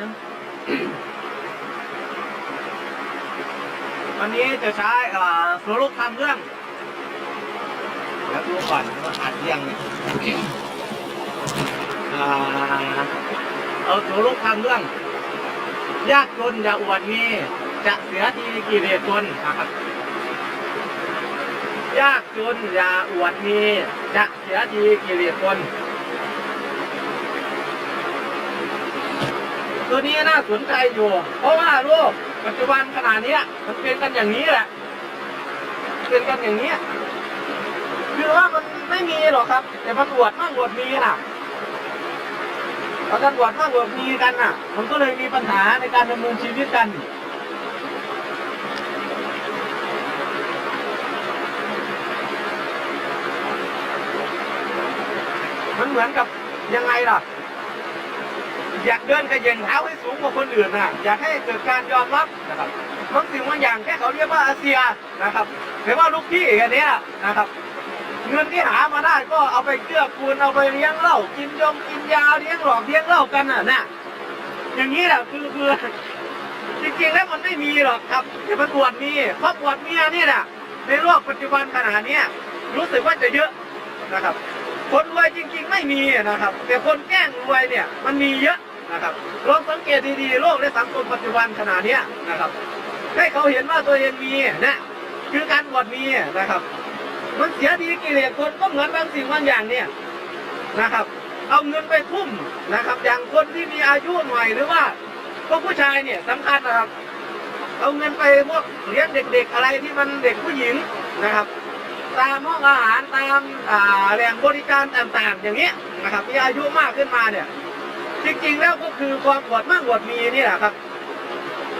นนึงวันนี้จะใช้อ่าสู่ลูกธรรมเรื่อง แล้วดูก่อนว่าอัดยังเอาเอาสู่ลูกธรรมเรื่อง ยากจนอย่าอวดมีจะเสียทีกี่เหตุผลนะครับยากจนอย่าอวดมีจะเสียทีกี่เหตุผล ตัวนี้น่าสนใจอยู่ เพราะว่าโลกปัจจุบันขนาดนี้มันเป็นกันอย่างนี้แหละเป็นกันอย่างนี้คือว่ามันไม่มีหรอกครับ แต่มันอวดมั่งอวดมีน่ะเราจะบวชมากบวชมีกันน่ะ มันก็เลยมีปัญหาในการดำเนินชีวิตกันมันเหมือนกับยังไงล่ะ อยากเดินกระเยงเท้าให้สูงกว่าคนอื่นนะอยากให้เกิดการยอมรับนะครับบางสิ่งบางอย่างแค่เขาเรียกว่าอาเซียนะครับหรือว่าลูกพี่อันเนี้นะครับ เงินที่หามาได้ก็เอาไปเกื้อกูลเอาไปเลี้ยงเหล้ากินยงกินยาเลี้ยงหลอกเลี้ยงเหล้ากันน่ะนะอย่างนี้แหละคือคือจริงๆแล้วมันไม่มีหรอกครับแต่มันอวดมีเพราะอวดเมียนี่แหละในโลกปัจจุบันขนาดนี้รู้สึกว่าจะเยอะนะครับ คนรวยจริง ๆ ไม่มีนะครับ แต่คนแกล้งรวยเนี่ยมันมีเยอะ นะครับลองสังเกตดีๆโลกและสังคมปัจจุบันขนาดนี้นะครับให้เขาเห็นว่าตัวเองมีนะคือการอวดมีนะครับ มันเสียดีกิเลสคนก็เหมือนบางสิ่งบางอย่างเนี่ยนะครับ เอาเงินไปทุ่มนะครับ อย่างคนที่มีอายุหน่อยหรือว่าพวกผู้ชายเนี่ยสำคัญนะครับ เอาเงินไปพวกเลี้ยงเด็ก ๆ อะไรที่มันเด็กผู้หญิงนะครับ ตามห้องอาหารตามอ่าแหล่งบริการต่างๆ อย่างเงี้ยนะครับมีอายุมากขึ้นมาเนี่ย จริงๆแล้วก็คือความอวดมากอวดมีนี่แหละครับ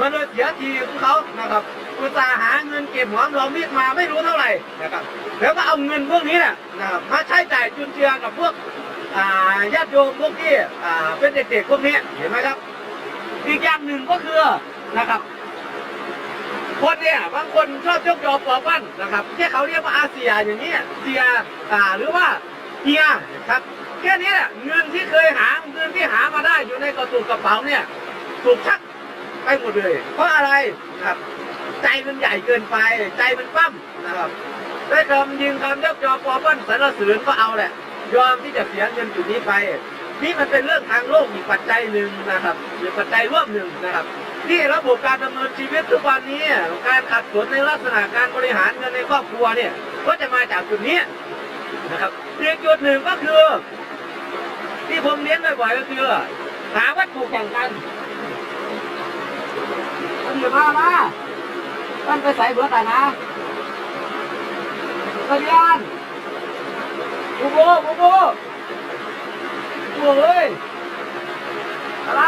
มันเลยเสียทีของเขานะครับอุตสาหาเงินเก็บหอมรอมริบมาไม่รู้เท่าไหร่นะครับ แล้วก็เอาเงินพวกนี้แหละนะครับมาใช้จ่ายจุนเจือกับพวกอ่าญาติโยมพวกที่อ่าเป็นเด็กๆพวกนี้เห็นไหมครับ อีกอย่างหนึ่งก็คือนะครับ คนเนี่ยบางคนชอบยกยอปอปั้นนะครับที่เขาเรียกว่าอาเซียอย่างนี้เซียอ่าหรือว่าเฮียครับ แค่นี้แหละเงินที่เคยหาเงินที่หามาได้อยู่ในกระตุกกระเป๋าเนี่ยถูกชักไปหมดเลย เพราะอะไรครับ ใจมันใหญ่เกินไป ใจมันปั้มนะครับได้คำยิงคำยกยอปอปั้นสรรเสริญก็เอาแหละ ยอมที่จะเสียเงินจุดนี้ไป นี่มันเป็นเรื่องทางโลกอีกปัจจัยหนึ่งนะครับอีกปัจจัยร่วมหนึ่งนะครับที่ระบบการดำเนินชีวิตทุกวันนี้ การขัดสนในลักษณะการบริหารเงินในครอบครัวเนี่ย ก็จะมาจากจุดนี้นะครับอีกจุดหนึ่งก็คือ ที่ผมเน้นบ่อยๆก็คือหาวัตถุแข่งกันมันอยู่มามาท่านไปใส่เบื่อแต่นะตะเรียนบูบูบูบูบูเอ้ยอะไร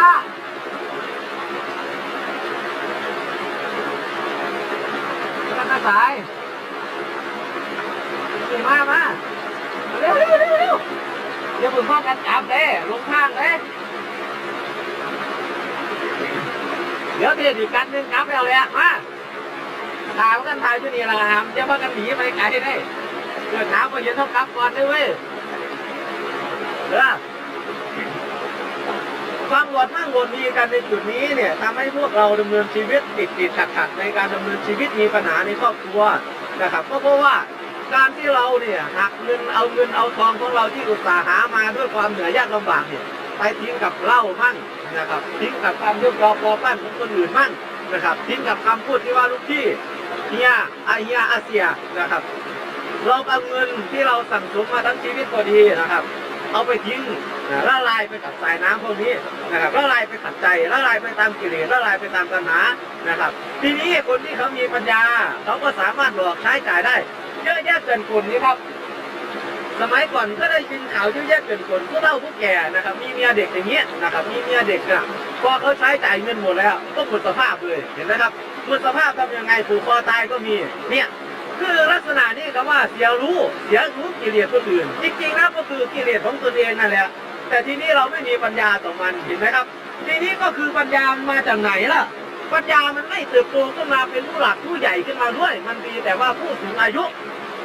กันมาสายมามาเร็วเร็วเร็วเร็ว อย่าเพิ่งพากันจับเด้ลงข้างเด้เดี๋ยวทีอีกกันนึงจับไปเอาเลยอะมาถามกันทายอยู่นี่ละหามจะพากันหนีไปไกลได้เกิดถามไปเห็นเท่ากับก่อนด้วยเว้ยเด้อความหวดมั่งหวดมีกันในจุดนี้เนี่ยทำให้พวกเราดำเนินชีวิตติดติดขัดขัดในการดำเนินชีวิตมีปัญหาในครอบครัวนะครับก็เพราะว่า การที่เราเนี่ยหักเงินเอาเงินเอาทองของเราที่อุตสาหามาด้วยความเหนื่อยยากลำบากเนี่ยไปทิ้งกับเหล้ามั่งนะครับทิ้งกับความยกยอปอปั้นของคนอื่นมั่งนะครับ ทิ้งกับคำพูดที่ว่าลูกพี่เฮียอาเฮียอาเซียนะครับเราเอาเงินที่เราสั่งสมมาทั้งชีวิตก็ดีนะครับ เอาไปทิ้งนะละลายไปกับสายน้ำพวกนี้นะครับละลายไปกับใจละลายไปตามกิเลสละลายไปตามตัณหานะครับ ทีนี้คนที่เขามีปัญญาเขาก็สามารถหลอกใช้จ่ายได้ เยอะแยะเกินคนนี้ครับ สมัยก่อนก็ได้ยินข่าวเยอะแยะเกินคนผู้เฒ่าผู้แก่นะครับ มีเมียเด็กอย่างเงี้ยนะครับ มีเมียเด็กน่ะพอเขาใช้จ่ายเงินหมดแล้วก็หมดสภาพเลยเห็นไหมครับหมดสภาพทำยังไงผูกคอตายก็มีเนี่ยคือลักษณะนี้คำว่าเสียรู้เสียรู้กิเลสคนอื่น จริงๆแล้วก็คือกิเลสของตัวเองนั่นแหละแต่ทีนี้เราไม่มีปัญญาต่อมันเห็นไหมครับ ทีนี้ก็คือปัญญามาจากไหนล่ะ ปัญญามันไม่เติบโตขึ้นมาเป็นผู้หลักผู้ใหญ่ขึ้นมาด้วย มันมีแต่ว่าผู้สูงอายุ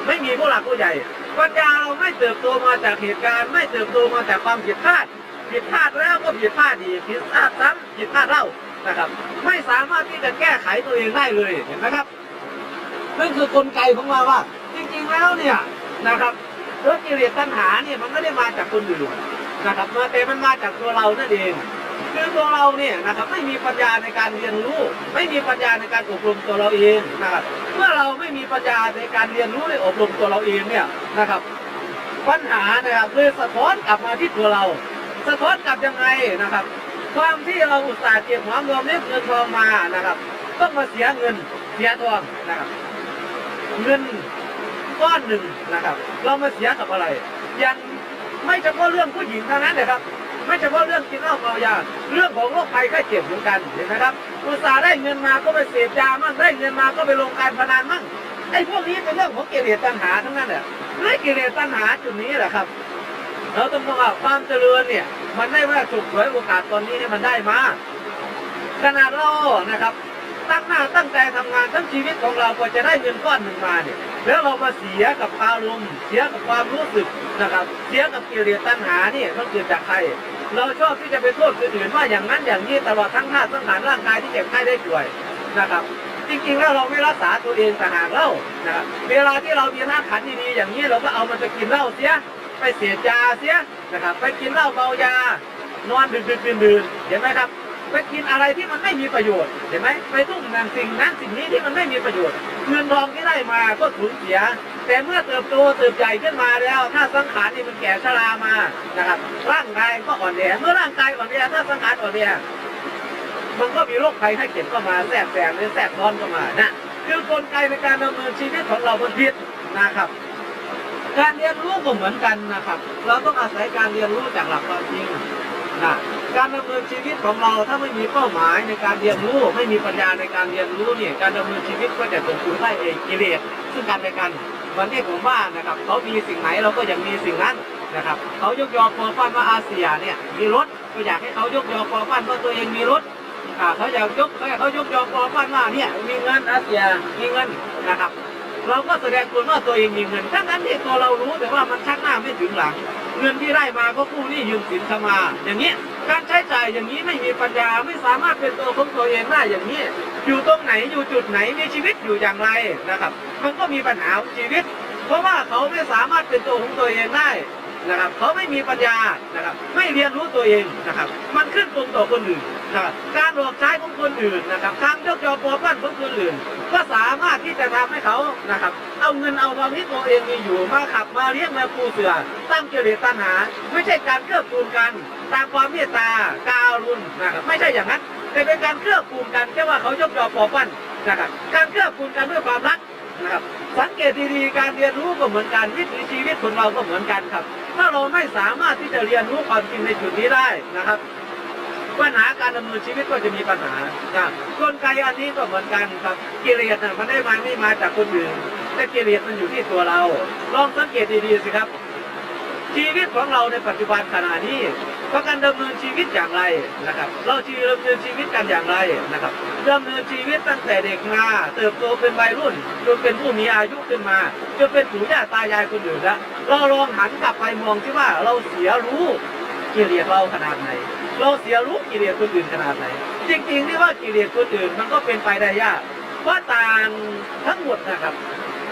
ไม่มีผู้หลักผู้ใหญ่ ปัญญาเราไม่เติบโตมาจากเหตุการณ์ ไม่เติบโตมาจากความผิดพลาด ผิดพลาดแล้วก็ผิดพลาดอีกผิดพลาดซ้ำผิดพลาดเล่านะครับ ไม่สามารถที่จะแก้ไขตัวเองได้เลยเห็นไหมครับนั่นคือกลไกของเราว่า จริงๆแล้วเนี่ยนะครับเรถกิเลสตัณหาเนี่ยมันไม่ได้มาจากคนอื่นนะครับมาแต่มันมาจากตัวเรานั่นเอง คือตัวเราเนี่ยนะครับไม่มีปัญญาในการเรียนรู้ ไม่มีปัญญาในการอบรมตัวเราเองนะครับเมื่อเราไม่มีปัญญาในการเรียนรู้และอบรมตัวเราเองเนี่ยนะครับ ปัญหานะครับเลยสะท้อนกลับมาที่ตัวเรา สะท้อนกลับยังไงนะครับ ความที่เราอุตส่าห์เก็บหอมรอมริบเงินทองมานะครับต้องมาเสียเงินเสียทองนะครับ เงินก้อนหนึ่งนะครับ เรามาเสียกับอะไร ยังไม่เฉพาะเรื่องผู้หญิงเท่านั้นเลยครับ ไม่เฉพาะเรื่องกินเหล้าเมายา เรื่องของโรคภัยไข้เจ็บเหมือนกันเห็นไหมครับอุตส่าห์ได้เงินมาก็ไปเสพยามั่งได้เงินมาก็ไปลงการพนันมั่งไอ้พวกนี้เป็นเรื่องของกิเลสตัณหาทั้งนั้นแหละเรื่องกิเลสตัณหาจุดนี้แหละครับ เราต้องบอกว่าความเจริญเนี่ย มันไม่ว่าสุขสวยโอกาสตอนนี้เนี่ยมันได้มาขนาดเรานะครับตั้งหน้าตั้งใจทำงานทั้งชีวิตของเราก็จะได้เงินก้อนหนึ่งมาเนี่ยแล้วเรามาเสียกับอารมณ์เสียกับความรู้สึกนะครับ เสียกับกิเลสตัณหาเนี่ยมันเกิดจากใคร เราชอบที่จะไปโทษคนอื่นว่าอย่างนั้นอย่างนี้ตลอดทั้งท่าสังขารร่างกายที่เจ็บไข้ได้ป่วยนะครับ จริงๆแล้วเราไม่รักษาตัวเองต่างหากเล่านะครับเวลาที่เรามีท่าขันดีๆอย่างนี้เราก็เอามันไปกินเหล้าเสียไปเสียยาเสียนะครับ ไปกินเหล้าเมายานอนดึกดึกดื่นดื่นเห็นไหมครับไปกินอะไรที่มันไม่มีประโยชน์เห็นไหมไปทุ่มงานสิ่งนั้นสิ่งนี้ที่มันไม่มีประโยชน์เงินทองที่ได้มาก็สูญเสีย แต่เมื่อเติบโตเติบใหญ่ขึ้นมาแล้ว ถ้าสังขารนี่มันแก่ชรามานะครับ ร่างกายก็อ่อนแอเมื่อร่างกายอ่อนแอถ้าสังขารอ่อนแอมันก็มีโรคภัยไข้เจ็บเข้ามาแทรกแซงหรือแทรกซ้อนเข้ามานะคือกลไกในการดำเนินชีวิตของเราบนพิษนะครับ การเรียนรู้ก็เหมือนกันนะครับ เราต้องอาศัยการเรียนรู้จากหลักความจริงนะการดำเนินชีวิตของเราถ้าไม่มีเป้าหมายในการเรียนรู้ไม่มีปัญญาในการเรียนรู้เนี่ยการดำเนินชีวิตก็จะเป็นคุณไล่เองกิเลสซึ่งกันและกัน วันที่ผมว่านะครับเขามีสิ่งไหนเราก็ยังมีสิ่งนั้นนะครับเขายกยอปอฟันว่าอาเซียเนี่ยมีรถก็อยากให้เขายกยอปอฟันว่าตัวเองมีรถอ่าเขาอยากยกเขาอยากยกยอปอฟันว่าเนี่ยมีเงินอาเซียมีเงินนะครับ เราก็แสดงตนว่าตัวเองมีเงินทั้งนั้นที่ตัวเรารู้แต่ว่ามันชักหน้าไม่ถึงหลัง เงินที่ได้มาก็กู้นี้ยืมสินเข้ามา อย่างนี้การใช้จ่ายอย่างนี้ไม่มีปัญญาไม่สามารถเป็นตัวของตัวเองได้อย่างนี้ อยู่ตรงไหนอยู่จุดไหนมีชีวิตอยู่อย่างไรนะครับ มันก็มีปัญหาของชีวิต เพราะว่าเขาไม่สามารถเป็นตัวของตัวเองได้นะครับ เขาไม่มีปัญญานะครับ ไม่เรียนรู้ตัวเองนะครับ มันขึ้นตรงต่อคนอื่นนะครับการหลอกใช้ของคนอื่นนะครับทางยกยอปอปั้นของคนอื่น ก็สามารถที่จะทำให้เขานะครับ เอาเงินเอาทองที่ตัวเองมีอยู่มาขับมาเลี้ยงมาปูเสือตั้งเจริญตัณหา ไม่ใช่การเกื้อกูลกัน ตามความเมตตาการุณนะครับ ไม่ใช่อย่างนั้น แต่เป็นการเกื้อกูลกันแค่ว่าเขายกยอปอปั้นนะครับ การเกื้อกูลกันด้วยความรัก นะครับ สังเกตดีๆ การเรียนรู้ก็เหมือนกันวิถีชีวิตของเราก็เหมือนกันครับ ถ้าเราไม่สามารถที่จะเรียนรู้ความจริงในจุดนี้ได้นะครับปัญหาการดำเนินชีวิตก็จะมีปัญหานะกลไกอันนี้ก็เหมือนกันครับกิเลสมันได้มาไม่มาจากคนอื่นแต่กิเลสมันอยู่ที่ตัวเรา ลองสังเกตดีๆสิครับ ชีวิตของเราในปัจจุบันขณะนี้ประกันดำเนินชีวิตอย่างไรนะครับ เราชีดำเนินชีวิตกันอย่างไรนะครับดำเนินชีวิตตั้งแต่เด็กมาเติบโตเป็นวัยรุ่นจนเป็นผู้มีอายุขึ้นมาจนเป็นปู่ย่าตายายคนอื่นแล้วเราลองหันกลับไปมองที่ว่าเราเสียรู้กิเลสเราขนาดไหน เราเสียรู้กิเลสคนอื่นขนาดไหน จริงๆที่ว่ากิเลสคนอื่นมันก็เป็นไปได้ยากเพราะต่างทั้งหมดนะครับ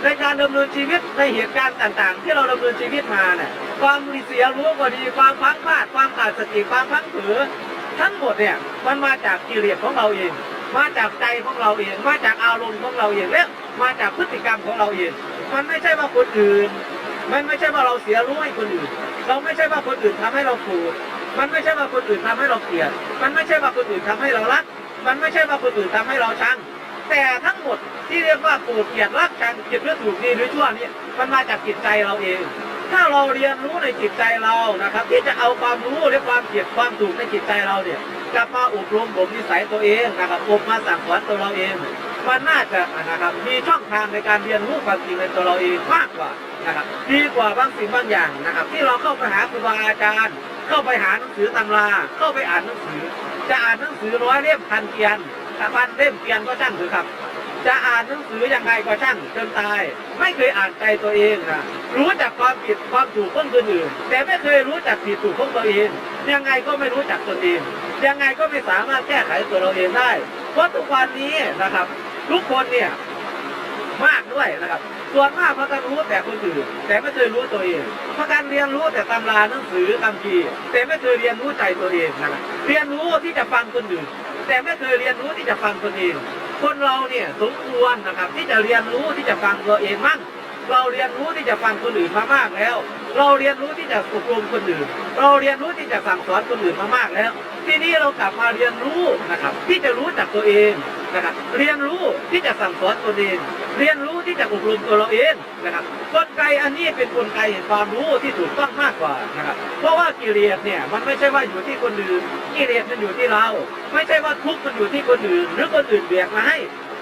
ในการดำเนินชีวิตในเหตุการณ์ต่างๆ ที่เราดำเนินชีวิตมาเนี่ยความเสียรู้ก็ดีความพังพลาดความขาดสติความพังเผลอทั้งหมดเนี่ยมันมาจากกิเลสของเราเองมาจากใจของเราเองมาจากอารมณ์ของเราเองและมาจากพฤติกรรมของเราเองมันไม่ใช่ว่าคนอื่น มันไม่ใช่ว่าเราเสียรู้ให้คนอื่น เราไม่ใช่ว่าคนอื่นทำให้เราโกรธมันไม่ใช่ว่าคนอื่นทำให้เราเกลียด มันไม่ใช่ว่าคนอื่นทำให้เรารัก มันไม่ใช่ว่าคนอื่นทำให้เราชัง แต่ทั้งหมดที่เรียกว่าโกรธเกลียดรักชังเกลียดหรือถูกดีหรือชั่วนี่มันมาจากจิตใจเราเอง ถ้าเราเรียนรู้ในจิตใจเรานะครับ ที่จะเอาความรู้และความเกลียดความถูกในจิตใจเราเนี่ยกลับมาอบรมบ่มนิสัยตัวเองนะครับอบมาสั่งสอนตัวเราเองมันน่าจะนะครับมีช่องทางในการเรียนรู้ความจริงในตัวเราเองมากกว่านะครับดีกว่าบางสิ่งบางอย่างนะครับ ที่เราเข้าไปหาครูบาอาจารย์ เข้าไปหาหนังสือตำรา เข้าไปอ่านหนังสือ จะอ่านหนังสือร้อยเล่มพันเกียน ถ้าพันเล่มเกียนก็ช่างเถอะครับ จะอ่านหนังสือยังไงก็ช่างจนตาย ไม่เคยอ่านใจตัวเองนะรู้จักความผิดความถูกของคนอื่น แต่ไม่เคยรู้จักผิดถูกของตัวเอง ยังไงก็ไม่รู้จักตัวเอง ยังไงก็ไม่สามารถแก้ไขตัวเราเองได้ เพราะทุกวันนี้นะครับ ทุกคนเนี่ยมากด้วยนะครับ ส่วนมากเขาจะรู้แต่คนอื่น แต่ไม่เคยรู้ตัวเองพราะการเรียนรู้แต่ตำราหนังสือคำพีแต่ไม่เคยเรียนรู้ใจตัวเองนะครับเรียนรู้ที่จะฟังคนอื่น แต่ไม่เคยเรียนรู้ที่จะฟังตนเอง คนเราเนี่ยสมควรนะครับ ที่จะเรียนรู้ที่จะฟังตัวเองมั่งเราเรียนรู้ที่จะฟังคนอื่นมามากแล้ว เราเรียนรู้ที่จะอบรมคนอื่น เราเรียนรู้ที่จะสั่งสอนคนอื่นมามากแล้ว ทีนี้เรากลับมาเรียนรู้นะครับ ที่จะรู้จักตัวเอง นะครับเรียนรู้ที่จะสั่งสอนตัวเอง เรียนรู้ที่จะอบรมตัวเราเองนะครับกลไกอันนี้เป็นกลไกแห่งความรู้ที่ถูกต้องมากกว่านะครับเพราะว่ากิเลสเนี่ยมันไม่ใช่ว่าอยู่ที่คนอื่นกิเลสมันอยู่ที่เรา ไม่ใช่ว่าทุกข์มันอยู่ที่คนอื่น หรือคนอื่นเบียกมาให้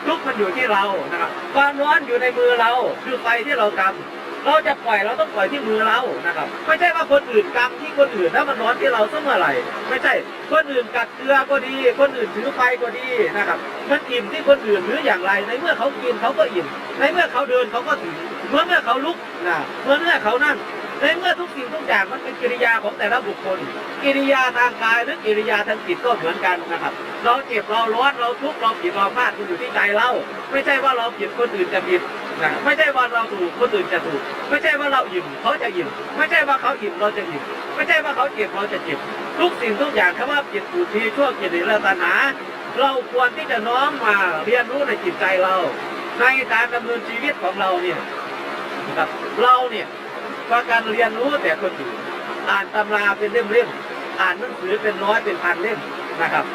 ทุกข์มันอยู่ที่เรานะครับความร้อนอยู่ในมือเราคือไฟที่เรากำ เราจะปล่อยเราต้องปล่อยที่มือเรานะครับ ไม่ใช่ว่าคนอื่นกำที่คนอื่นแล้วมันร้อนที่เราเสมอไหร่ ไม่ใช่คนอื่นกัดเกลือก็ดี คนอื่นถือไฟก็ดีนะครับ มันอิ่มที่คนอื่นหรืออย่างไรในเมื่อเขากินเขาก็อิ่มในเมื่อเขาเดินเขาก็ถึงเมื่อเมื่อเขาลุกนะเมื่อเมื่อเขานั่งในเมื่อทุกสิ่งทุกอย่างมันเป็นกิริยาของแต่ละบุคคล กิริยาทางกายหรือกิริยาทางจิตก็เหมือนกันนะครับ เราเจ็บเราร้อนเราทุกข์เราผิดเราพลาดมันอยู่ที่ใจเรา ไม่ใช่ว่าเราผิดคนอื่นจะผิด ไม่ใช่ว่าเราถูกคนอื่นจะถูก ไม่ใช่ว่าเราอิ่มเขาจะอิ่มไม่ใช่ว่าเขาอิ่มเราจะอิ่มไม่ใช่ว่าเขาเจ็บเราจะเจ็บทุกสิ่งทุกอย่างคำว่าผิดถูกทีชั่วกิริยาตัณหาเราควรที่จะน้อมมาเรียนรู้ในจิตใจเรา ในการดำเนินชีวิตของเราเนี่ยนะครับเราเนี่ยว่าการเรียนรู้แต่คนอื่นอ่านตำราเป็นเล่มๆอ่านหนังสือเป็นร้อยเป็นพันเล่มนะครับ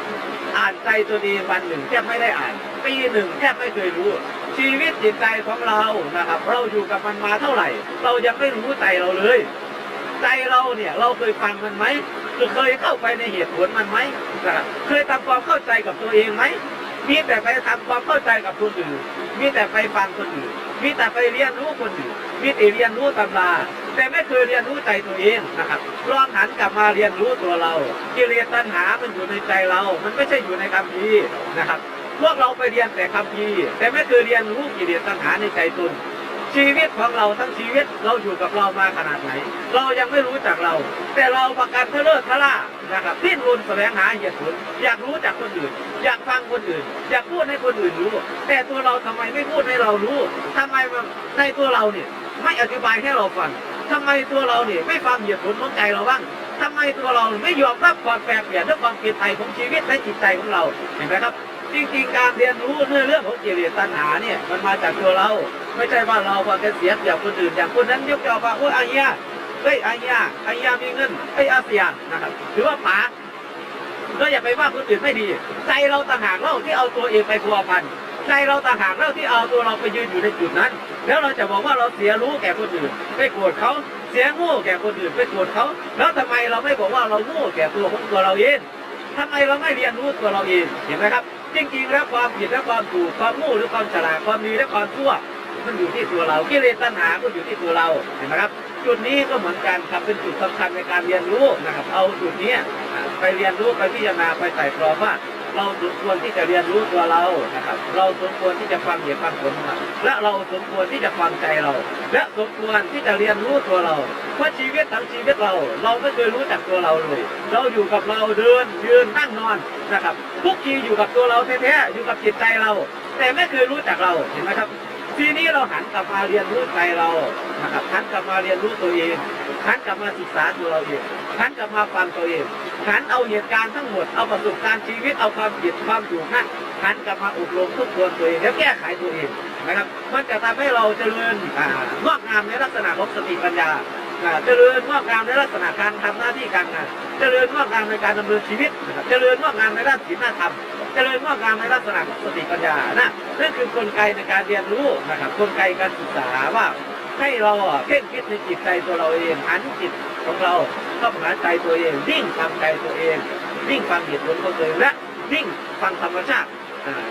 อ่านใจตัวเองวันหนึ่งแทบไม่ได้อ่าน ปีหนึ่งแทบไม่เคยรู้ ชีวิตจิตใจของเรานะครับ เราอยู่กับมันมาเท่าไหร่ เรายังไม่รู้ใจเราเลย ใจเราเนี่ยเราเคยฟังมันไหมหรือเคยเข้าไปในเหตุผลมันไหมนะครับเคยทำความเข้าใจกับตัวเองไหมมีแต่ไปทำความเข้าใจกับคนอื่น มีแต่ไปฟังคนอื่น มีแต่ไปเรียนรู้คนอื่น มีแต่เรียนรู้ตำรา แต่ไม่เคยเรียนรู้ใจตัวเองนะครับ ลองหันกลับมาเรียนรู้ตัวเรากิเลสตัณหา มันอยู่ในใจเรา มันไม่ใช่อยู่ในคำพีนะครับ พวกเราไปเรียนแต่คำพีแต่ไม่เคยเรียนรู้กิเลสตัณหาในใจตนชีวิตของเราทั้งชีวิตเราอยู่กับเรามาขนาดไหน เรายังไม่รู้จักเรา แต่เราประกันเทเลทล่านะครับดิ้นรนแสวงหาเหตุผลอยากรู้จักคนอื่น อยากฟังคนอื่น อยากพูดให้คนอื่นรู้ แต่ตัวเราทำไมไม่พูดให้เรารู้ทำไมในตัวเราเนี่ยไม่อธิบายให้เราฟังทำไมตัวเราเนี่ยไม่ฟังเหตุผลของใจเราบ้างทำไมตัวเราไม่ยอมรับความแปรเปลี่ยนและความเปลี่ยนไปของชีวิตและจิตใจของเราเห็นไหมครับ จริงๆ การเรียนรู้เรื่องเรื่องของกิเลสตัณหาเนี่ยมันมาจากตัวเรา ไม่ใช่ว่าเราพอจะเสียเปรียบคนอื่นอย่างคนนั้นยกยอว่าโอ้ยอาเฮียเฮ้ยอาเฮียอาเฮียมีเงินเฮ้ยอาเซียนนะครับหรือว่าป๋าก็อย่าไปว่าคนอื่นไม่ดี ใจเราต่างหากเล่าที่เอาตัวเองไปพัวพันใจเราต่างหากเล่าที่เอาตัวเราไปยืนอยู่ในจุดนั้น แล้วเราจะบอกว่าเราเสียรู้แก่คนอื่นไปโกรธเขาเสียโง่แก่คนอื่นไปโกรธเขาแล้วทำไมเราไม่บอกว่าเราโง่แก่ตัวของตัวเราเองทำไมเราไม่เรียนรู้ตัวเราเองเห็นไหมครับ จริงๆแล้วความผิดและความถูกความโง่หรือความฉลาดความดีและความชั่ว มันอยู่ที่ตัวเรากิเลสตัณหาก็อยู่ที่ตัวเราเห็นไหมครับ จุดนี้ก็เหมือนกันครับเป็นจุดสำคัญในการเรียนรู้นะครับ เอาจุดนี้ไปเรียนรู้ไปพิจารณาไปไต่ตรองว่า เราสมควรที่จะเรียนรู้ตัวเรานะครับ เราสมควรที่จะฟังเหตุฟังผลและเราสมควรที่จะฟังใจเรา และสมควรที่จะเรียนรู้ตัวเรา เพราะชีวิตทั้งชีวิตเรา เราไม่เคยรู้จักตัวเราเลย เราอยู่กับเราเดินยืนนั่งนอนนะครับทุกทีอยู่กับตัวเราแท้ๆอยู่กับจิตใจเรา แต่ไม่เคยรู้จักเราเห็นไหมครับ ทีนี้เราหันกลับมาเรียนรู้ใจเรานะครับหันกลับมาเรียนรู้ตัวเองหันกลับมาศึกษาตัวเราเองหันกลับมาฟังตัวเองหันเอาเหตุการณ์ทั้งหมดเอาประสบการณ์ชีวิตเอาความผิดความถูกนั่นหันกลับมาอบรมทุกคนตัวเองแล้วแก้ไขตัวเองนะครับ มันจะทำให้เราเจริญงอกงามในลักษณะของสติปัญญาเจริญงอกงามในลักษณะการทำหน้าที่การงาน เจริญงอกงามในการดำเนินชีวิต เจริญงอกงามในด้านศีลธรรม เจริญงอกงามในลักษณะของสติปัญญานะนั่นคือกลไกในการเรียนรู้นะครับกลไกการศึกษาว่าให้เราเพ่งคิดในจิตใจตัวเราเองหันจิตของเราเข้าหาใจตัวเองวิ่งฟังใจตัวเองวิ่งฟังเหตุผลของตัวเองและวิ่งฟังธรรมชาติ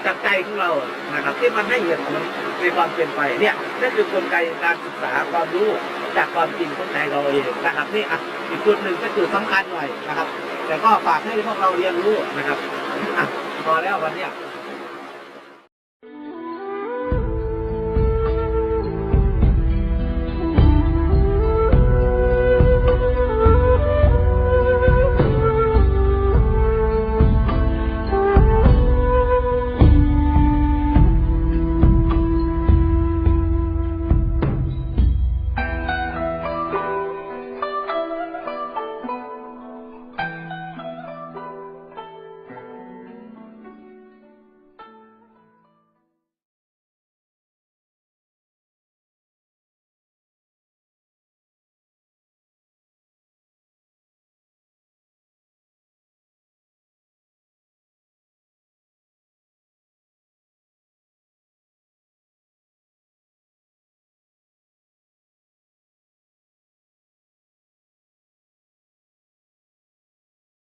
จากใจของเรานะครับที่มันให้เหตุผลในความเป็นไปเนี่ยนั่นคือกลไกการศึกษาความรู้จากความจริงของใจเราเองนะครับนี่อะอีกจุดหนึ่งก็คือสำคัญหน่อยนะครับ แต่ก็ฝากให้พวกเราเรียนรู้นะครับอะ พอแล้ววันเนี้ย